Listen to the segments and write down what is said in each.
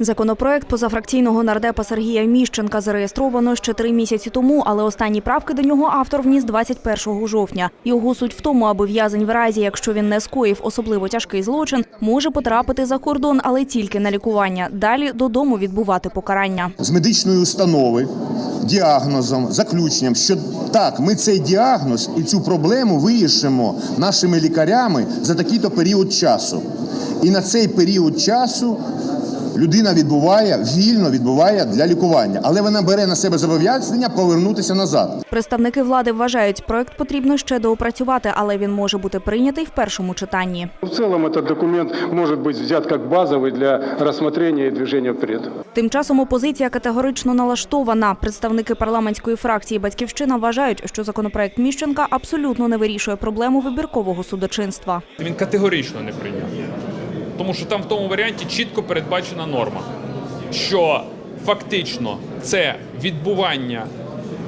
Законопроект позафракційного нардепа Сергія Міщенка зареєстровано ще три місяці тому, але останні правки до нього автор вніс 21 жовтня. Його суть в тому, аби в'язень в разі, якщо він не скоїв особливо тяжкий злочин, може потрапити за кордон, але тільки на лікування. Далі додому відбувати покарання. з медичної установи діагнозом, заключенням, що так, ми цей діагноз і цю проблему вирішимо нашими лікарями за такий-то період часу. І на цей період часу людина відбуває вільно відбуває для лікування, але вона бере на себе зобов'язання повернутися назад. Представники влади вважають, проект потрібно ще доопрацювати, але він може бути прийнятий в першому читанні. В целом этот документ может быть взят как базовый для рассмотрения и движения вперед. Тим часом опозиція категорично налаштована. Представники парламентської фракції Батьківщина вважають, що законопроект Міщенка абсолютно не вирішує проблему вибіркового судочинства. Він категорично не прийняв. Тому що там в тому варіанті чітко передбачена норма, що фактично це відбування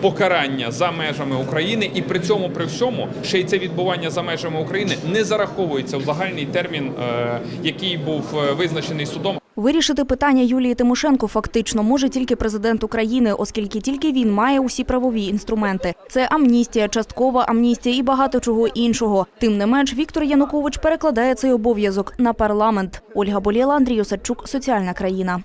покарання за межами України, і при цьому при всьому ще й це відбування за межами України не зараховується в загальний термін, е, який був е, визначений судом. Вирішити питання Юлії Тимошенко фактично може тільки президент України, оскільки тільки він має усі правові інструменти. Це амністія, часткова амністія і багато чого іншого. Тим не менш, Віктор Янукович перекладає цей обов'язок на парламент. Ольга Болєла, Андрій Осадчук, Соціальна країна.